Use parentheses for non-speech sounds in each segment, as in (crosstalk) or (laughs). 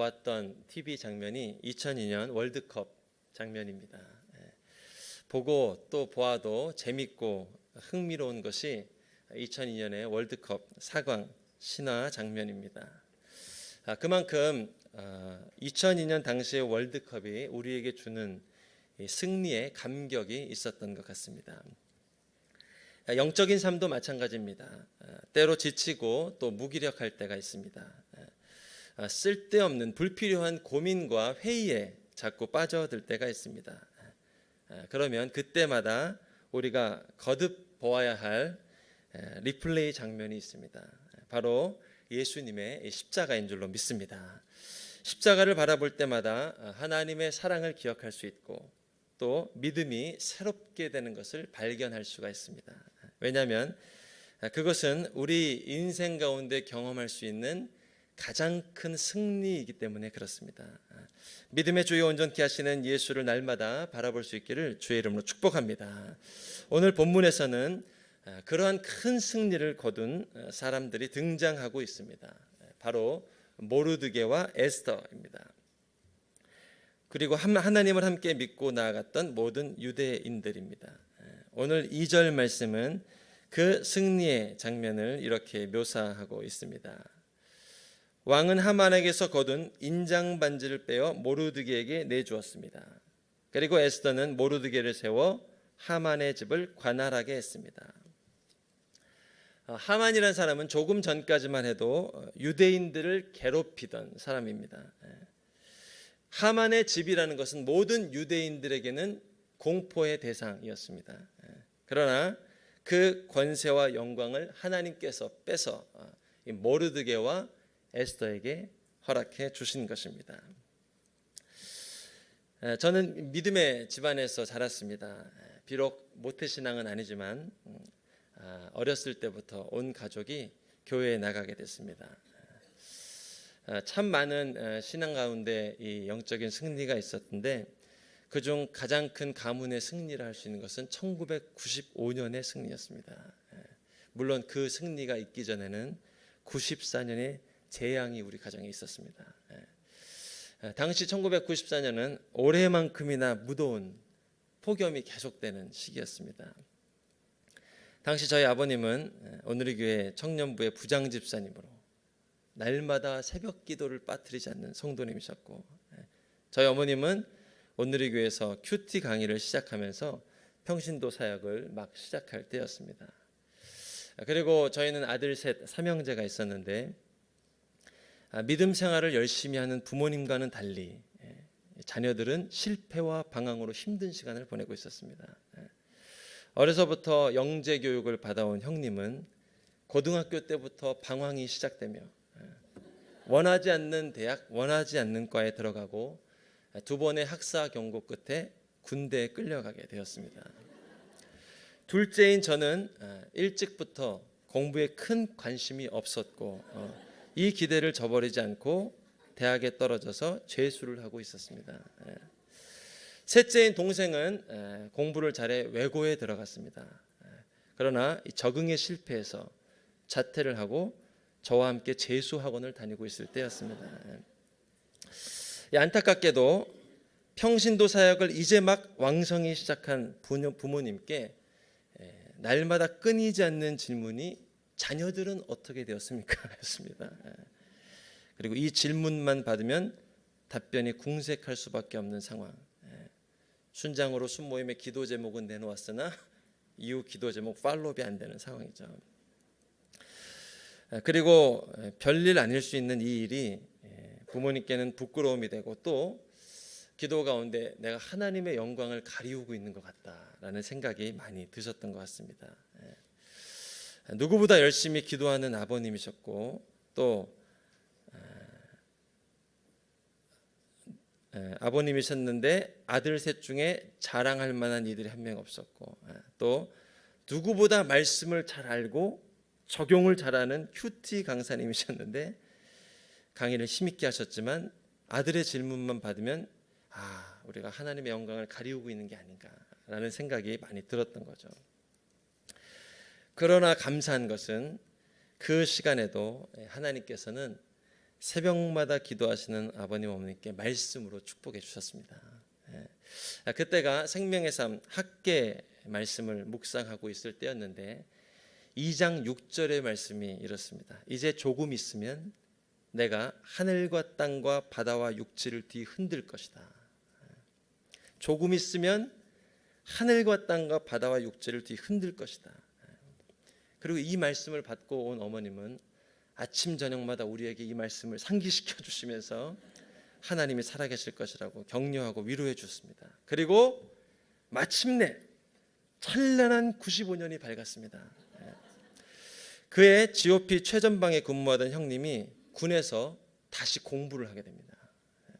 보았던 TV 장면이 2002년 월드컵 장면입니다. 예. 보고 또 보아도 재밌고 흥미로운 것이 2002년의 월드컵 4강 신화 장면입니다. 아, 그만큼 2002년 당시의 월드컵이 우리에게 주는 이 승리의 감격이 있었던 것 같습니다. 아, 영적인 삶도 마찬가지입니다. 아, 때로 지치고 또 무기력할 때가 있습니다. 아, 쓸데없는 불필요한 고민과 회의에 자꾸 빠져들 때가 있습니다. 아, 그러면 그때마다 우리가 거듭 보아야 할 에, 리플레이 장면이 있습니다. 바로 예수님의 이 십자가인 줄로 믿습니다. 십자가를 바라볼 때마다 아, 하나님의 사랑을 기억할 수 있고 또 믿음이 새롭게 되는 것을 발견할 수가 있습니다. 왜냐하면 아, 그것은 우리 인생 가운데 경험할 수 있는 가장 큰 승리이기 때문에 그렇습니다. 아, 믿음의 주요 온전케 하시는 예수를 날마다 바라볼 수 있기를 주의 이름으로 축복합니다. 오늘 본문에서는 아, 그러한 큰 승리를 거둔 어, 사람들이 등장하고 있습니다. 바로 모르드게와 에스더입니다. 그리고 한- 하나님을 함께 믿고 나아갔던 모든 유대인들입니다. 오늘 2절 말씀은 그 승리의 장면을 이렇게 묘사하고 있습니다. 왕은 하만에게서 거둔 인장 반지를 빼어 모르드게에게 내주었습니다. 그리고 에스더는 모르드게를 세워 하만의 집을 관할하게 했습니다. 어, 하만이라는 사람은 조금 전까지만 해도 어, 유대인들을 괴롭히던 사람입니다. 예. 하만의 집이라는 것은 모든 유대인들에게는 공포의 대상이었습니다. 예. 그러나 그 권세와 영광을 하나님께서 빼서 어, 이 모르드게와 에스더에게 허락해 주신 것입니다. 에, 저는 믿음의 집안에서 자랐습니다. 에, 비록 모태 신앙은 아니지만 음, 아, 어렸을 때부터 온 가족이 교회에 나가게 됐습니다. 아, 참 많은 에, 신앙 가운데 이 영적인 승리가 있었는데 그중 가장 큰 가문의 승리를 할 수 있는 것은 1995년의 승리였습니다. 에, 물론 그 승리가 있기 전에는 94년에 재앙이 우리 가정에 있었습니다. 예. 예, 당시 1994년은 올해만큼이나 무더운 폭염이 계속되는 시기였습니다. 당시 저희 아버님은 예, 오늘의 교회 청년부의 부장 집사님으로 날마다 새벽 기도를 빠뜨리지 않는 성도님이셨고 예, 저희 어머님은 오늘의 교회에서 큐티 강의를 시작하면서 평신도 사역을 막 시작할 때였습니다. 그리고 저희는 아들 셋 삼형제가 있었는데 아, 믿음 생활을 열심히 하는 부모님과는 달리 예, 자녀들은 실패와 방황으로 힘든 시간을 보내고 있었습니다. 예. 어려서부터 영재 교육을 받아온 형님은 고등학교 때부터 방황이 시작되며 예, 원하지 않는 대학, 원하지 않는 과에 들어가고 두 번의 학사 경고 끝에 군대에 끌려가게 되었습니다. 둘째인 저는 아, 일찍부터 공부에 큰 관심이 없었고 어, 이 기대를 저버리지 않고 대학에 떨어져서 재수를 하고 있었습니다. 예. 셋째인 동생은 에, 공부를 잘해 외고에 들어갔습니다. 예. 그러나 이 적응에 실패해서 자퇴를 하고 저와 함께 재수 학원을 다니고 있을 때였습니다. 예. 이 안타깝게도 평신도 사역을 이제 막 왕성히 시작한 부모- 부모님께 에, 날마다 끊이지 않는 질문이 자녀들은 어떻게 되었습니까? (laughs) 였습니다. 예. 그리고 이 질문만 받으면 답변이 궁색할 수밖에 없는 상황. 예. 순장으로 순모임의 기도 제목은 내놓았으나 (laughs) 이후 기도 제목 팔로업이 안 되는 상황이죠. 예, 그리고 예, 별일 아닐 수 있는 이 일이 예, 부모님께는 부끄러움이 되고 또 기도 가운데 내가 하나님의 영광을 가리우고 있는 것 같다라는 생각이 많이 드셨던 것 같습니다. 예. 누구보다 열심히 기도하는 아버님이셨고 또 에, 아버님이셨는데 아들 셋 중에 자랑할 만한 이들이 한 명 없었고 에, 또 누구보다 말씀을 잘 알고 적용을 잘하는 큐티 강사님이셨는데 강의를 힘있게 하셨지만 아들의 질문만 받으면 아 우리가 하나님의 영광을 가리우고 있는 게 아닌가라는 생각이 많이 들었던 거죠. 그러나 감사한 것은 그 시간에도 하나님께서는 새벽마다 기도하시는 아버님 어머니께 말씀으로 축복해 주셨습니다. 예. 아, 그때가 생명의 삶 학계 말씀을 묵상하고 있을 때였는데 2장 6절의 말씀이 이렇습니다. 이제 조금 있으면 내가 하늘과 땅과 바다와 육지를 뒤흔들 것이다. 조금 있으면 하늘과 땅과 바다와 육지를 뒤흔들 것이다. 그리고 이 말씀을 받고 온 어머님은 아침 저녁마다 우리에게 이 말씀을 상기시켜 주시면서 하나님이 살아계실 것이라고 격려하고 위로해 주습니다. 그리고 마침내 찬란한 95년이 밝았습니다. 예. 그의 GOP 최전방에 근무하던 형님이 군에서 다시 공부를 하게 됩니다. 예.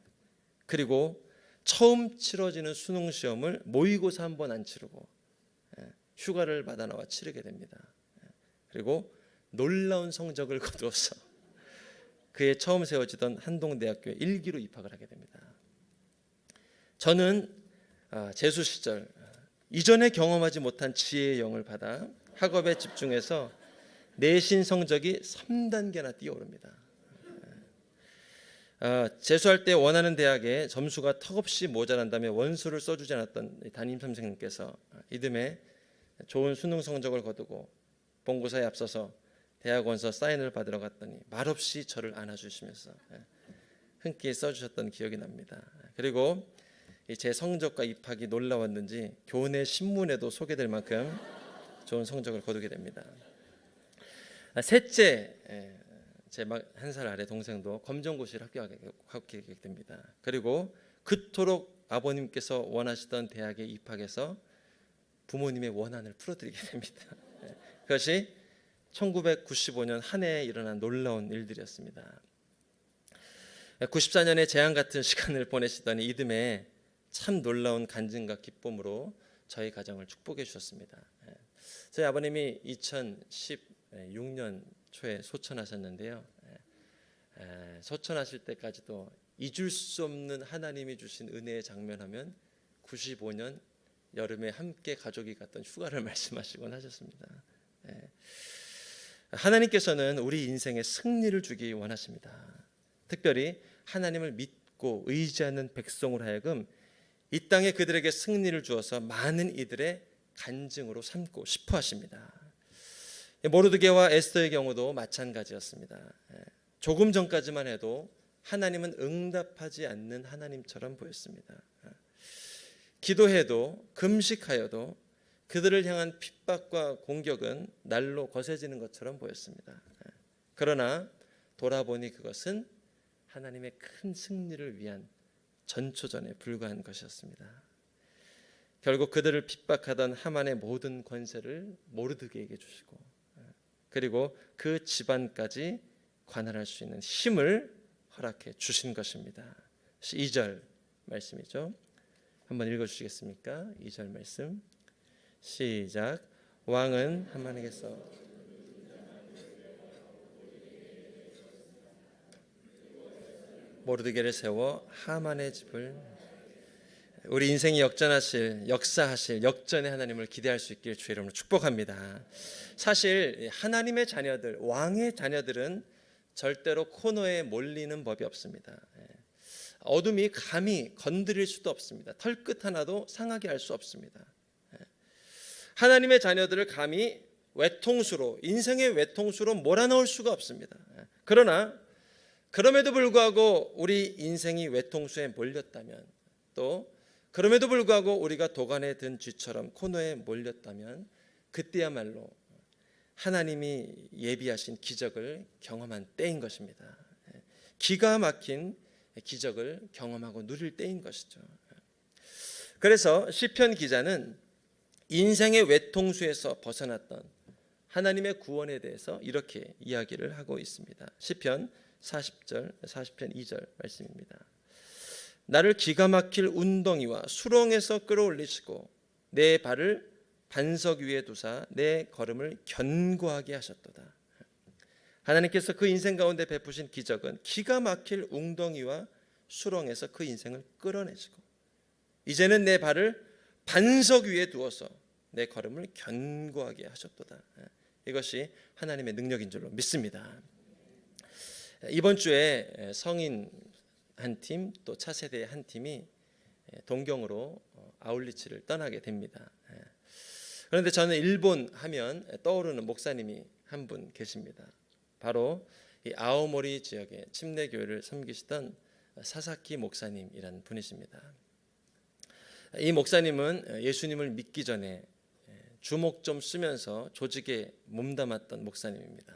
그리고 처음 치러지는 수능 시험을 모의고사 한 번 안 치르고 예, 휴가를 받아 나와 치르게 됩니다. 예. 그리고 놀라운 성적을 (laughs) 거두어서 그의 처음 세워지던 한동대학교에 일기로 입학을 하게 됩니다. 저는 아, 재수 시절 이전에 경험하지 못한 지혜의 영을 받아 학업에 집중해서 내신 성적이 3단계나 뛰어오릅니다. 아, 재수할 때 원하는 대학에 점수가 턱없이 모자란다며 원수를 써주지 않았던 담임 선생님께서 이듬해 좋은 수능 성적을 거두고 본고사에 앞서서 대학원서 사인을 받으러 갔더니 말없이 저를 안아주시면서 예, 흔쾌히 써주셨던 기억이 납니다. 그리고 이제 성적과 입학이 놀라웠는지 교내 신문에도 소개될 만큼 좋은 성적을 거두게 됩니다. 아, 셋째, 예, 제한 살 아래 동생도 검정고시를 합격하게 됩니다. 그리고 그토록 아버님께서 원하시던 대학에 입학해서 부모님의 원한을 풀어드리게 (laughs) 됩니다. 예, 그것이 1995년 한 해에 일어난 놀라운 일들이었습니다. 94년에 재앙 같은 (laughs) 시간을 보내시던 이듬해 참 놀라운 간증과 기쁨으로 저희 가정을 축복해 주셨습니다. 예. 저희 아버님이 2016년 초에 소천하셨는데요. 예. 에, 소천하실 때까지도 잊을 수 없는 하나님이 주신 은혜의 장면하면 95년 여름에 함께 가족이 갔던 휴가를 (laughs) 말씀하시곤 하셨습니다. 예. 하나님께서는 우리 인생에 승리를 주기 원하십니다. 특별히 하나님을 믿고 의지하는 백성으로 하여금 이 땅에 그들에게 승리를 주어서 많은 이들의 간증으로 삼고 싶어 하십니다. 모르드게와 에스더의 경우도 마찬가지였습니다. 예, 조금 전까지만 해도 하나님은 응답하지 않는 하나님처럼 보였습니다. 예, 기도해도 금식하여도 그들을 향한 핍박과 공격은 날로 거세지는 것처럼 보였습니다. 예, 그러나 돌아보니 그것은 하나님의 큰 승리를 위한 전초전에 불과한 것이었습니다. 결국 그들을 핍박하던 하만의 모든 권세를 모르드게에게 주시고 그리고 그 집안까지 관할할 수 있는 힘을 허락해 주신 것입니다. 2절 말씀이죠. 한번 읽어 주시겠습니까? 2절 말씀. 시작. 왕은 하만에게서 모르드게를 세워 하만의 집을 우리 인생이 역전하실 역사하실 역전의 하나님을 기대할 수 있길 주의 이름으로 축복합니다. 사실 하나님의 자녀들 왕의 자녀들은 절대로 코너에 몰리는 법이 없습니다. 예. 어둠이 감히 건드릴 수도 없습니다. 털끝 하나도 상하게 할 수 없습니다. 예. 하나님의 자녀들을 감히 외통수로 인생의 외통수로 몰아넣을 수가 없습니다. 예. 그러나 그럼에도 불구하고 우리 인생이 외통수에 몰렸다면 또 그럼에도 불구하고 우리가 도간에 든 쥐처럼 코너에 몰렸다면 그때야말로 하나님이 예비하신 기적을 경험한 때인 것입니다. 기가 막힌 기적을 경험하고 누릴 때인 것이죠. 그래서 시편 기자는 인생의 외통수에서 벗어났던 하나님의 구원에 대해서 이렇게 이야기를 하고 있습니다. 시편 40절 40편 2절 말씀입니다. 나를 기가 막힐 운덩이와 수렁에서 끌어올리시고 내 발을 반석 위에 두사 내 걸음을 견고하게 하셨도다. 하나님께서 그 인생 가운데 베푸신 기적은 기가 막힐 웅덩이와 수렁에서 그 인생을 끌어내시고 이제는 내 발을 반석 위에 두어서 내 걸음을 견고하게 하셨도다. 이것이 하나님의 능력인 줄로 믿습니다. 이번 주에 성인 한 팀 또 차세대 한 팀이 동경으로 어, 아울리치를 떠나게 됩니다. 예. 그런데 저는 일본 하면 떠오르는 목사님이 한 분 계십니다. 바로 이 아오모리 지역의 침례 교회를 섬기시던 사사키 목사님이라는 분이십니다. 이 목사님은 예수님을 믿기 전에 주목 좀 쓰면서 조직에 몸담았던 목사님입니다.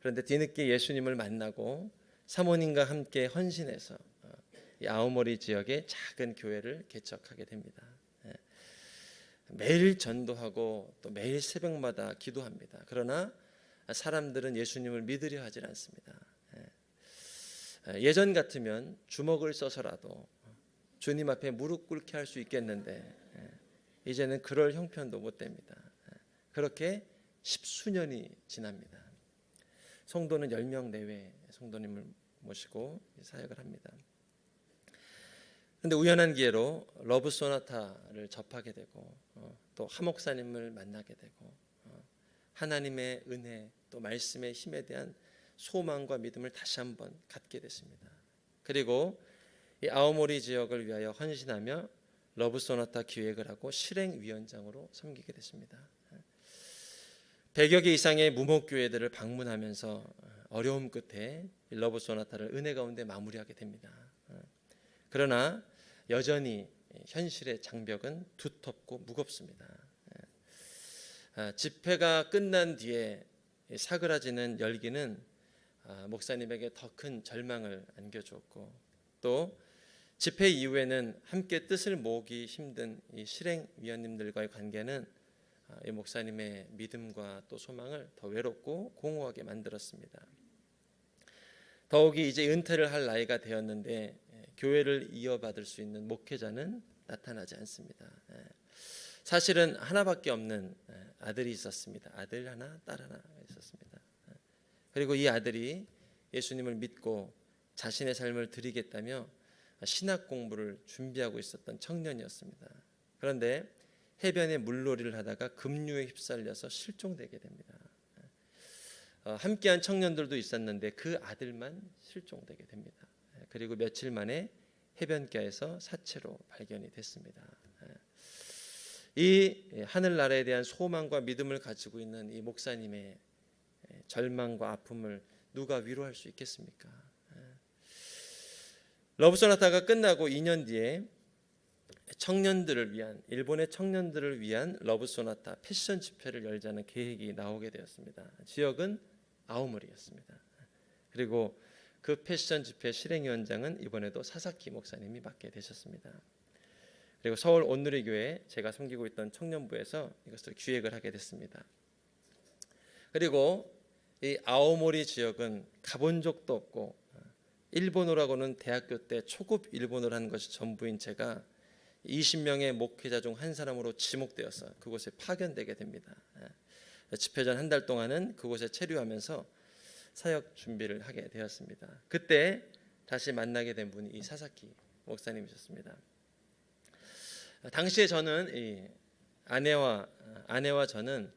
그런데 뒤늦게 예수님을 만나고 사모님과 함께 헌신해서 어, 이 아오모리 지역의 작은 교회를 개척하게 됩니다. 매일 전도하고 또 매일 새벽마다 기도합니다. 그러나 사람들은 예수님을 믿으려 하질 않습니다. 예전 같으면 주먹을 써서라도 주님 앞에 무릎 꿇게 할 수 있겠는데 이제는 그럴 형편도 못 됩니다. 그렇게 십수년이 지납니다. 성도는 10명 내외 성도님을 모시고 사역을 합니다. 그런데 우연한 기회로 러브 소나타를 접하게 되고 어, 또 하목사님을 만나게 되고 어, 하나님의 은혜 또 말씀의 힘에 대한 소망과 믿음을 다시 한번 갖게 됐습니다. 그리고 이 아오모리 지역을 위하여 헌신하며 러브 소나타 기획을 하고 실행 위원장으로 섬기게 됐습니다. 100여 개 이상의 무목교회들을 방문하면서 어려움 끝에 러브 소나타를 은혜 가운데 마무리하게 됩니다. 그러나 여전히 현실의 장벽은 두텁고 무겁습니다. 아, 집회가 끝난 뒤에 사그라지는 열기는 아, 목사님에게 더 큰 절망을 안겨주었고 또 집회 이후에는 함께 뜻을 모으기 힘든 이 실행위원님들과의 관계는 아, 이 목사님의 믿음과 또 소망을 더 외롭고 공허하게 만들었습니다. 더욱이 이제 은퇴를 할 나이가 되었는데 예, 교회를 이어받을 수 있는 목회자는 나타나지 않습니다. 예. 사실은 하나밖에 없는 예, 아들이 있었습니다. 아들 하나, 딸 하나 있었습니다. 그리고 이 아들이 예수님을 믿고 자신의 삶을 드리겠다며 신학 공부를 준비하고 있었던 청년이었습니다. 그런데 해변에 물놀이를 하다가 급류에 휩쓸려서 실종되게 됩니다. 어, 함께한 청년들도 있었는데 그 아들만 실종되게 됩니다. 예, 그리고 며칠 만에 해변가에서 사체로 발견이 됐습니다. 예. 이 하늘나라에 대한 소망과 믿음을 가지고 있는 이 목사님의 예, 절망과 아픔을 누가 위로할 수 있겠습니까? 러브소나타가 끝나고 2년 뒤에 청년들을 위한 일본의 청년들을 위한 러브소나타 패션 집회를 열자는 계획이 나오게 되었습니다. 지역은 아오모리였습니다. 그리고 그 패션 집회 실행 위원장은 이번에도 사사키 목사님이 맡게 되셨습니다. 그리고 서울 온누리교회 제가 섬기고 있던 청년부에서 이것을 기획을 하게 됐습니다. 그리고 이 아오모리 지역은 가본 적도 없고 일본어라고는 대학교 때 초급 일본어를 한 것이 전부인 제가 20명의 목회자 중 한 사람으로 지목되어서 그곳에 파견되게 됩니다. 집회 전 한 달 동안은 그곳에 체류하면서 사역 준비를 하게 되었습니다. 그때 다시 만나게 된 분이 이 사사키 목사님이셨습니다. 당시에 저는 이 아내와 아내와 저는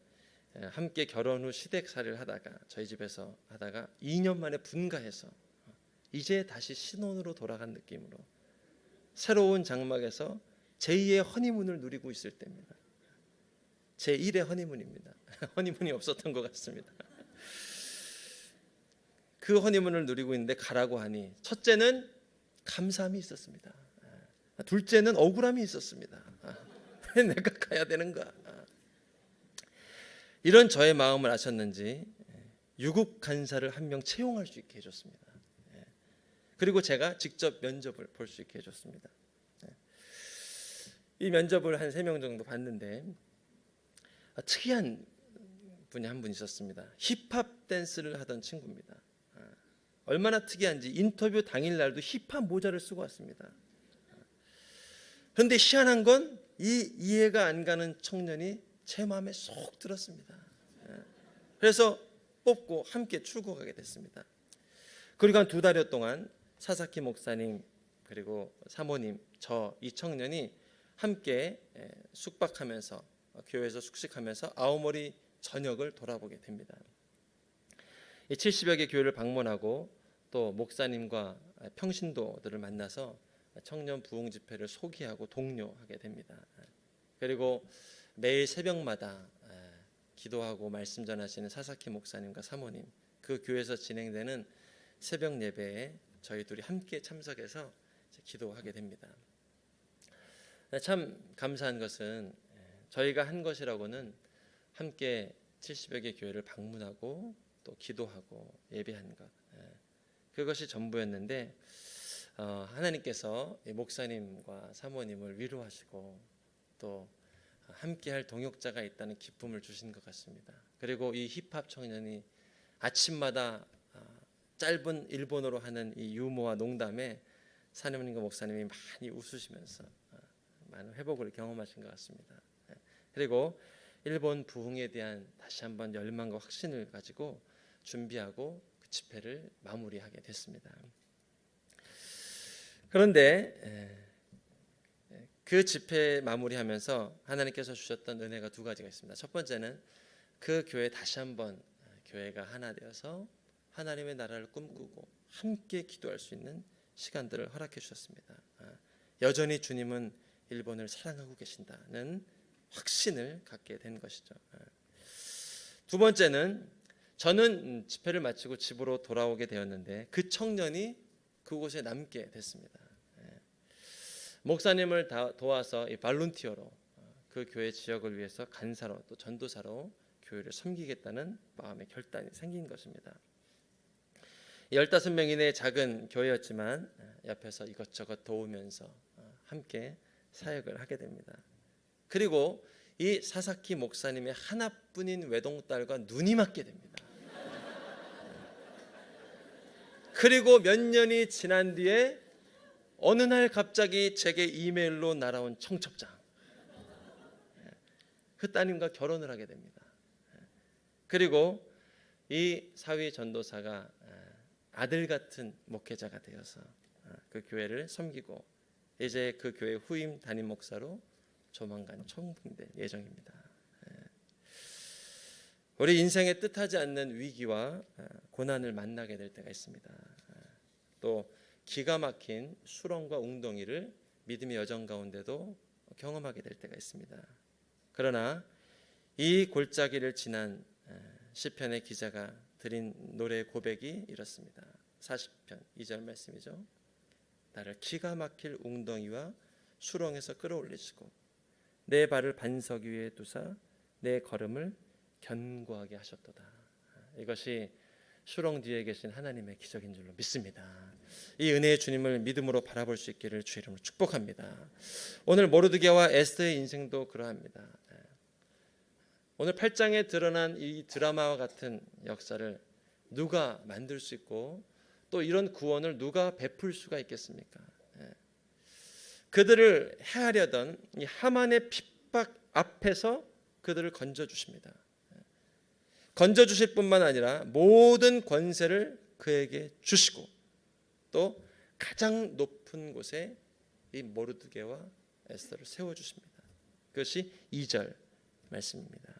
함께 결혼 후 시댁살이를 하다가 저희 집에서 하다가 2년 만에 분가해서 이제 다시 신혼으로 돌아간 느낌으로 새로운 장막에서 제2의 허니문을 누리고 있을 때입니다. 제 1의 허니문입니다. (laughs) 허니문이 없었던 것 같습니다. 그 허니문을 누리고 있는데 가라고 하니 첫째는 감사함이 있었습니다. 둘째는 억울함이 있었습니다. (laughs) 왜 내가 가야 되는가? 이런 저의 마음을 아셨는지 유급 간사를 한 명 채용할 수 있게 해줬습니다. 그리고 제가 직접 면접을 볼 수 있게 해줬습니다. 이 면접을 한 세 명 정도 봤는데 아, 특이한 분이 한 분 있었습니다. 힙합 댄스를 하던 친구입니다. 아, 얼마나 특이한지 인터뷰 당일 날도 힙합 모자를 쓰고 왔습니다. 그런데 희한한 건 이 이해가 안 가는 청년이 제 마음에 쏙 들었습니다. 예. 그래서 뽑고 함께 출국하게 됐습니다. 그리고 한 두 달여 동안 사사키 목사님 그리고 사모님 저 이 청년이 함께 예, 숙박하면서 교회에서 숙식하면서 아오모리 전역을 돌아보게 됩니다. 이 70여 개 교회를 방문하고 또 목사님과 평신도들을 만나서 청년 부흥 집회를 소개하고 독려하게 됩니다. 그리고 매일 새벽마다 기도하고 말씀 전하시는 사사키 목사님과 사모님 그 교회에서 진행되는 새벽 예배에 저희 둘이 함께 참석해서 기도하게 됩니다. 참 감사한 것은 저희가 한 것이라고는 함께 70여 개 교회를 방문하고 또 기도하고 예배한 것 그것이 전부였는데 어, 하나님께서 이 목사님과 사모님을 위로하시고 또 함께할 동역자가 있다는 기쁨을 주신 것 같습니다. 그리고 이 힙합 청년이 아침마다 어, 짧은 일본어로 하는 이 유머와 농담에 사모님과 목사님이 많이 웃으시면서 어, 많은 회복을 경험하신 것 같습니다. 예. 그리고 일본 부흥에 대한 다시 한번 열망과 확신을 가지고 준비하고 그 집회를 마무리하게 됐습니다. 그런데 예, 그 집회 마무리하면서 하나님께서 주셨던 은혜가 두 가지가 있습니다. 첫 번째는 그 교회 다시 한번 교회가 하나 되어서 하나님의 나라를 꿈꾸고 함께 기도할 수 있는 시간들을 허락해 주셨습니다. 아, 여전히 주님은 일본을 사랑하고 계신다는 확신을 갖게 된 것이죠. 아, 두 번째는 저는 집회를 마치고 집으로 돌아오게 되었는데 그 청년이 그곳에 남게 됐습니다. 예. 목사님을 도와서 발룬티어로 어, 그 교회 지역을 위해서 간사로 또 전도사로 교회를 섬기겠다는 마음의 결단이 생긴 것입니다. 15명인의 작은 교회였지만 어, 옆에서 이것저것 도우면서 어, 함께 사역을 하게 됩니다. 그리고 이 사사키 목사님의 하나뿐인 외동딸과 눈이 맞게 됩니다. 그리고 몇 년이 지난 뒤에 어느 날 갑자기 제게 이메일로 날아온 청첩장. 그 따님과 결혼을 하게 됩니다. 그리고 이 사위 전도사가 아들 같은 목회자가 되어서 그 교회를 섬기고 이제 그 교회 후임 담임 목사로 조만간 청빙될 예정입니다. 우리 인생에 뜻하지 않는 위기와 고난을 만나게 될 때가 있습니다. 또 기가 막힌 수렁과 웅덩이를 믿음의 여정 가운데도 경험하게 될 때가 있습니다. 그러나 이 골짜기를 지난 시편의 기자가 드린 노래 고백이 이렇습니다. 40편 2절 말씀이죠. 나를 기가 막힐 웅덩이와 수렁에서 끌어올리시고 내 발을 반석 위에 두사 내 걸음을 견고하게 하셨도다. 이것이 수렁 뒤에 계신 하나님의 기적인 줄로 믿습니다. 이 은혜의 주님을 믿음으로 바라볼 수 있기를 주 이름으로 축복합니다. 오늘 모르드게와 에스더의 인생도 그러합니다. 오늘 8장에 드러난 이 드라마와 같은 역사를 누가 만들 수 있고 또 이런 구원을 누가 베풀 수가 있겠습니까? 그들을 해하려던 이 하만의 핍박 앞에서 그들을 건져 주십니다. 건져 주실 뿐만 아니라 모든 권세를 그에게 주시고 또 가장 높은 곳에 이 모르드게와 에스더를 세워 주십니다. 그것이 2절 말씀입니다.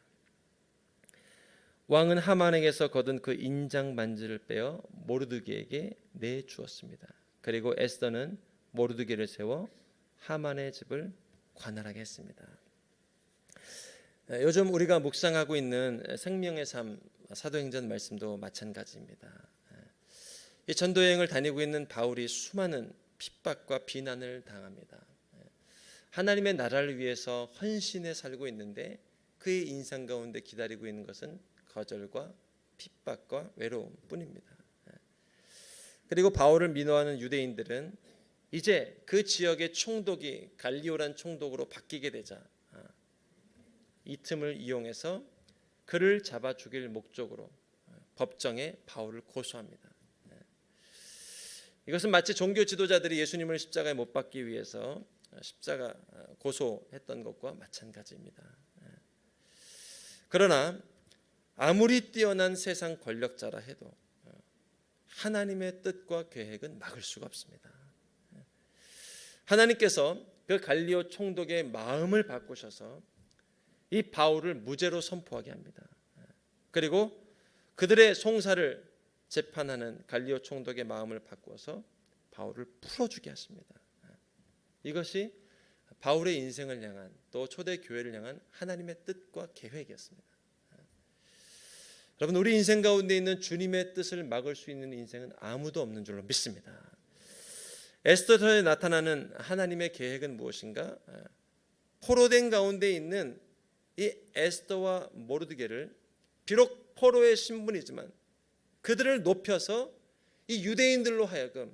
왕은 하만에게서 거둔 그 인장 반지를 빼어 모르드게에게 내 주었습니다. 그리고 에스더는 모르드게를 세워 하만의 집을 관할하게 했습니다. 요즘 우리가 묵상하고 있는 생명의 삶 사도행전 말씀도 마찬가지입니다. 이 전도 여행을 다니고 있는 바울이 수많은 핍박과 비난을 당합니다. 하나님의 나라를 위해서 헌신해 살고 있는데 그의 인상 가운데 기다리고 있는 것은 거절과 핍박과 외로움뿐입니다. 그리고 바울을 민호하는 유대인들은 이제 그 지역의 총독이 갈리오란 총독으로 바뀌게 되자 이 틈을 이용해서 그를 잡아 죽일 목적으로 법정에 바울을 고소합니다. 이것은 마치 종교 지도자들이 예수님을 십자가에 못 박기 위해서 십자가 고소했던 것과 마찬가지입니다. 그러나 아무리 뛰어난 세상 권력자라 해도 하나님의 뜻과 계획은 막을 수가 없습니다. 하나님께서 그 갈리오 총독의 마음을 바꾸셔서 이 바울을 무죄로 선포하게 합니다. 그리고 그들의 송사를 재판하는 갈리오 총독의 마음을 바꾸어서 바울을 풀어주게 하십니다. 이것이 바울의 인생을 향한 또 초대 교회를 향한 하나님의 뜻과 계획이었습니다. 여러분 우리 인생 가운데 있는 주님의 뜻을 막을 수 있는 인생은 아무도 없는 줄로 믿습니다. 에스더서에 나타나는 하나님의 계획은 무엇인가? 포로된 가운데 있는 이 에스더와 모르드게를 비록 포로의 신분이지만 그들을 높여서 이 유대인들로 하여금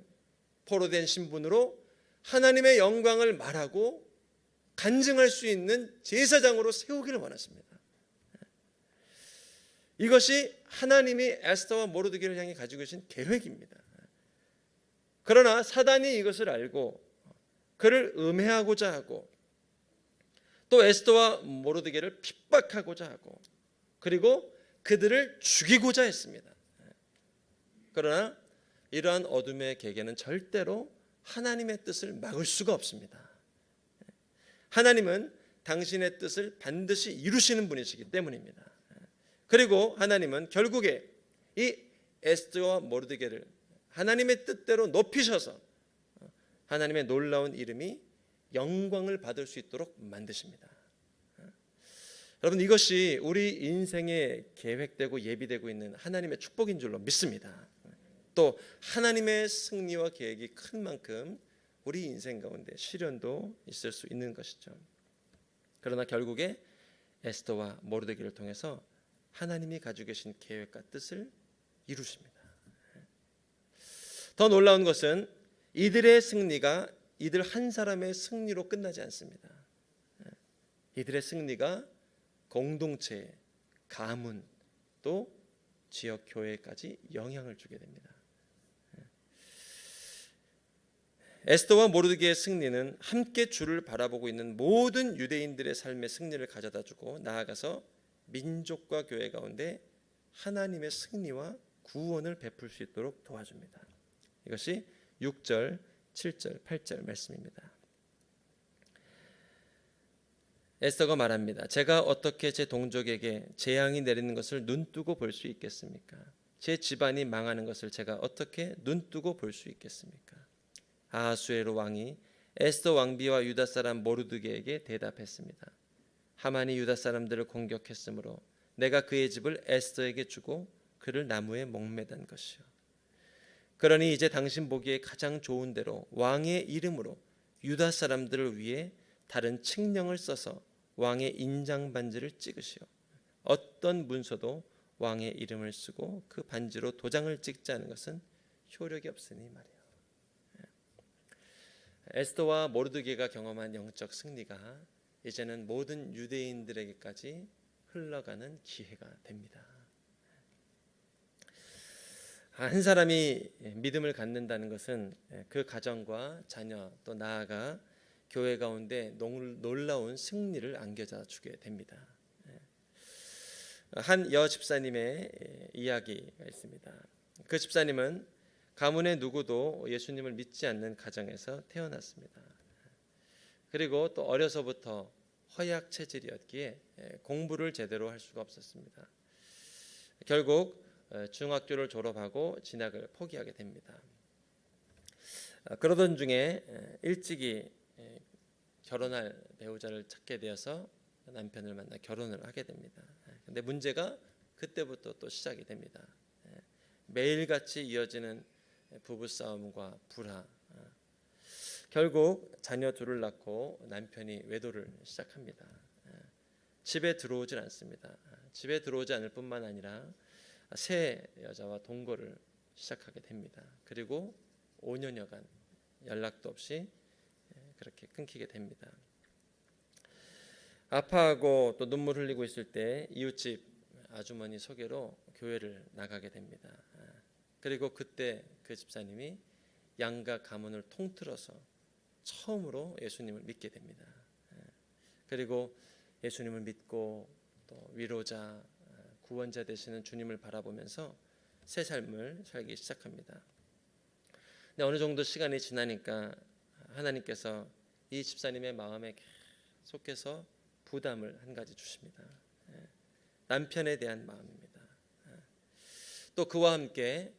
포로된 신분으로 하나님의 영광을 말하고 간증할 수 있는 제사장으로 세우기를 원하십니다. 이것이 하나님이 에스더와 모르드게를 향해 가지고 계신 계획입니다. 그러나 사단이 이것을 알고 그를 음해하고자 하고 또 에스더와 모르드게를 핍박하고자 하고 그리고 그들을 죽이고자 했습니다. 그러나 이러한 어둠의 계계는 절대로 하나님의 뜻을 막을 수가 없습니다. 하나님은 당신의 뜻을 반드시 이루시는 분이시기 때문입니다. 그리고 하나님은 결국에 이 에스더와 모르드게를 하나님의 뜻대로 높이셔서 하나님의 놀라운 이름이 영광을 받을 수 있도록 만드십니다. 여러분 이것이 우리 인생에 계획되고 예비되고 있는 하나님의 축복인 줄로 믿습니다. 또 하나님의 승리와 계획이 큰 만큼 우리 인생 가운데 시련도 있을 수 있는 것이죠. 그러나 결국에 에스더와 모르드기를 통해서 하나님이 가지고 계신 계획과 뜻을 이루십니다. 더 놀라운 것은 이들의 승리가 이들 한 사람의 승리로 끝나지 않습니다. 이들의 승리가 공동체, 가문 또 지역 교회까지 영향을 주게 됩니다. 에스더와 모르드게의 승리는 함께 주를 바라보고 있는 모든 유대인들의 삶의 승리를 가져다 주고 나아가서 민족과 교회 가운데 하나님의 승리와 구원을 베풀 수 있도록 도와줍니다. 이것이 6절, 7절, 8절 말씀입니다. 에스더가 말합니다. 제가 어떻게 제 동족에게 재앙이 내리는 것을 눈뜨고 볼 수 있겠습니까? 제 집안이 망하는 것을 제가 어떻게 눈뜨고 볼 수 있겠습니까? 아하수에로 왕이 에스더 왕비와 유다 사람 모르드게에게 대답했습니다. 하만이 유다 사람들을 공격했으므로 내가 그의 집을 에스더에게 주고 그를 나무에 목매단 것이요. 그러니 이제 당신 보기에 가장 좋은 대로 왕의 이름으로 유다 사람들을 위해 다른 칙령을 써서 왕의 인장 반지를 찍으시오. 어떤 문서도 왕의 이름을 쓰고 그 반지로 도장을 찍지 않은 것은 효력이 없으니 말이야. 에스더와 모르드게가 경험한 영적 승리가 이제는 모든 유대인들에게까지 흘러가는 기회가 됩니다. 한 사람이 믿음을 갖는다는 것은 그 가정과 자녀 또 나아가 교회 가운데 놀라운 승리를 안겨다 주게 됩니다. 한 여 집사님의 이야기가 있습니다. 그 집사님은 가문의 누구도 예수님을 믿지 않는 가정에서 태어났습니다. 그리고 또 어려서부터 허약 체질이었기에 공부를 제대로 할 수가 없었습니다. 결국 중학교를 졸업하고 진학을 포기하게 됩니다. 그러던 중에 일찍이 결혼할 배우자를 찾게 되어서 남편을 만나 결혼을 하게 됩니다. 근데 문제가 그때부터 또 시작이 됩니다. 매일같이 이어지는 부부 싸움과 불화. 결국 자녀 둘을 낳고 남편이 외도를 시작합니다. 집에 들어오질 않습니다. 집에 들어오지 않을 뿐만 아니라 새 여자와 동거를 시작하게 됩니다. 그리고 5년여간 연락도 없이 그렇게 끊기게 됩니다. 아파하고 또 눈물 흘리고 있을 때 이웃집 아주머니 소개로 교회를 나가게 됩니다. 그리고 그때 그 집사님이 양가 가문을 통틀어서 처음으로 예수님을 믿게 됩니다. 그리고 예수님을 믿고 또 위로자, 구원자 되시는 주님을 바라보면서 새 삶을 살기 시작합니다. 근데 어느 정도 시간이 지나니까 하나님께서 이 집사님의 마음에 계속해서 부담을 한 가지 주십니다. 남편에 대한 마음입니다. 또 그와 함께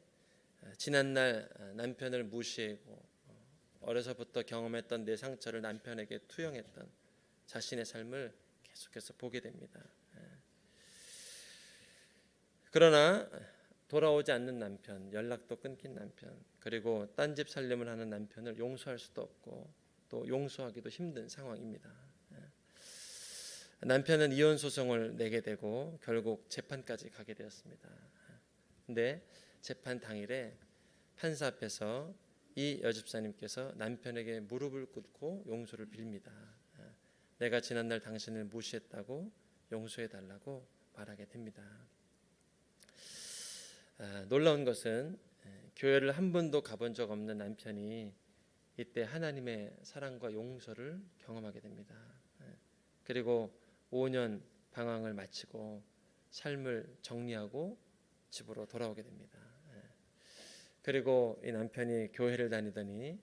지난날 남편을 무시하고 어려서부터 경험했던 내 상처를 남편에게 투영했던 자신의 삶을 계속해서 보게 됩니다. 예. 그러나 돌아오지 않는 남편, 연락도 끊긴 남편, 그리고 딴 집 살림을 하는 남편을 용서할 수도 없고 또 용서하기도 힘든 상황입니다. 예. 남편은 이혼 소송을 내게 되고 결국 재판까지 가게 되었습니다. 근데 재판 당일에 판사 앞에서 이 여집사님께서 남편에게 무릎을 꿇고 용서를 빕니다. 내가 지난날 당신을 무시했다고 용서해 달라고 말하게 됩니다. 아, 놀라운 것은 에, 교회를 한 번도 가본 적 없는 남편이 이때 하나님의 사랑과 용서를 경험하게 됩니다. 에, 그리고 5년 방황을 마치고 삶을 정리하고 집으로 돌아오게 됩니다. 예. 그리고 이 남편이 교회를 다니더니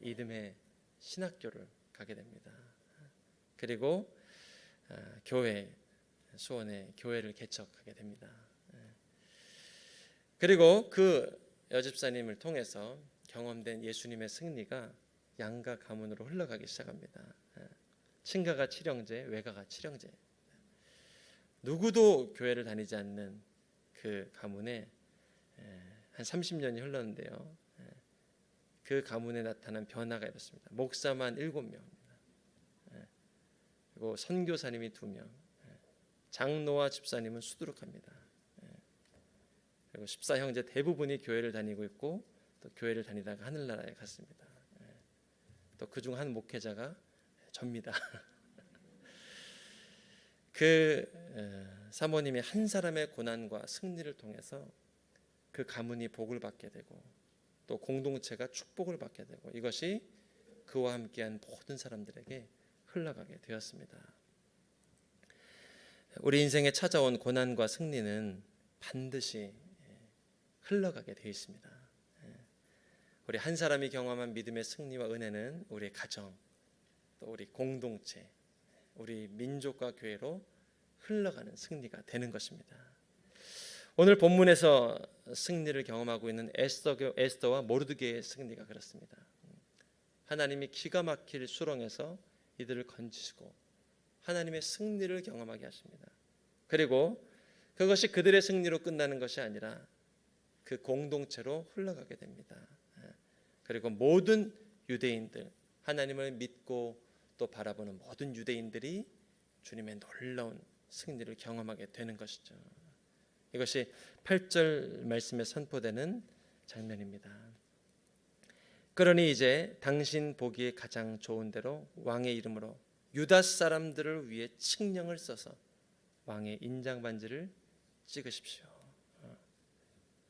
이듬해 신학교를 가게 됩니다. 그리고 아, 교회 수원에 교회를 개척하게 됩니다. 예. 그리고 그 여집사님을 통해서 경험된 예수님의 승리가 양가 가문으로 흘러가기 시작합니다. 예. 친가가 칠형제, 외가가 칠형제. 누구도 교회를 다니지 않는 그 가문에 에, 한 30년이 흘렀는데요. 에, 그 가문에 나타난 변화가 이렇습니다. 목사만 7명입니다. 그리고 선교사님이 2명, 장로와 집사님은 수두룩합니다. 에, 그리고 십사 형제 대부분이 교회를 다니고 있고 또 교회를 다니다가 하늘나라에 갔습니다. 또 그중 한 목회자가 접니다. (laughs) 그 에, 사모님이 한 사람의 고난과 승리를 통해서 그 가문이 복을 받게 되고 또 공동체가 축복을 받게 되고 이것이 그와 함께한 모든 사람들에게 흘러가게 되었습니다. 우리 인생에 찾아온 고난과 승리는 반드시 흘러가게 되어 있습니다. 우리 한 사람이 경험한 믿음의 승리와 은혜는 우리 가정, 또 우리 공동체, 우리 민족과 교회로 흘러가는 승리가 되는 것입니다. 오늘 본문에서 승리를 경험하고 있는 에스더, 에스더와 모르드게의 승리가 그렇습니다. 하나님이 기가 막힐 수렁에서 이들을 건지시고 하나님의 승리를 경험하게 하십니다. 그리고 그것이 그들의 승리로 끝나는 것이 아니라 그 공동체로 흘러가게 됩니다. 그리고 모든 유대인들 하나님을 믿고 또 바라보는 모든 유대인들이 주님의 놀라운 승리를 경험하게 되는 것이죠. 이것이 8절 말씀에 선포되는 장면입니다. 그러니 이제 당신 보기에 가장 좋은 대로 왕의 이름으로 유다 사람들을 위해 칙령을 써서 왕의 인장 반지를 찍으십시오.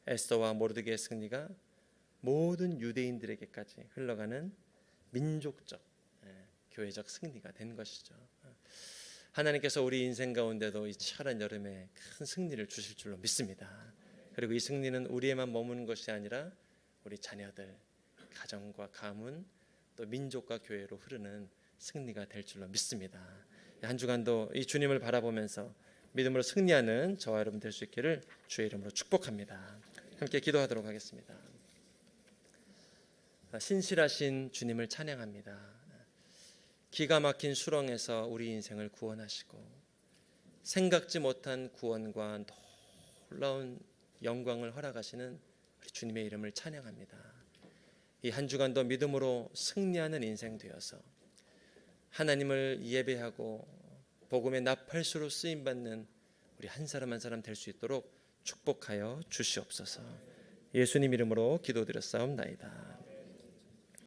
에스더와 모르드게의 승리가 모든 유대인들에게까지 흘러가는 민족적 예, 교회적 승리가 된 것이죠. 하나님께서 우리 인생 가운데도 이 치열한 여름에 큰 승리를 주실 줄로 믿습니다. 그리고 이 승리는 우리에만 머무는 것이 아니라 우리 자녀들, 가정과 가문, 또 민족과 교회로 흐르는 승리가 될 줄로 믿습니다. 한 주간도 이 주님을 바라보면서 믿음으로 승리하는 저와 여러분 될 수 있기를 주의 이름으로 축복합니다. 함께 기도하도록 하겠습니다. 신실하신 주님을 찬양합니다. 기가 막힌 수렁에서 우리 인생을 구원하시고 생각지 못한 구원과 놀라운 영광을 허락하시는 우리 주님의 이름을 찬양합니다. 이 한 주간도 믿음으로 승리하는 인생 되어서 하나님을 예배하고 복음의 나팔수로 쓰임 받는 우리 한 사람 한 사람 될 수 있도록 축복하여 주시옵소서. 예수님 이름으로 기도드렸사옵나이다.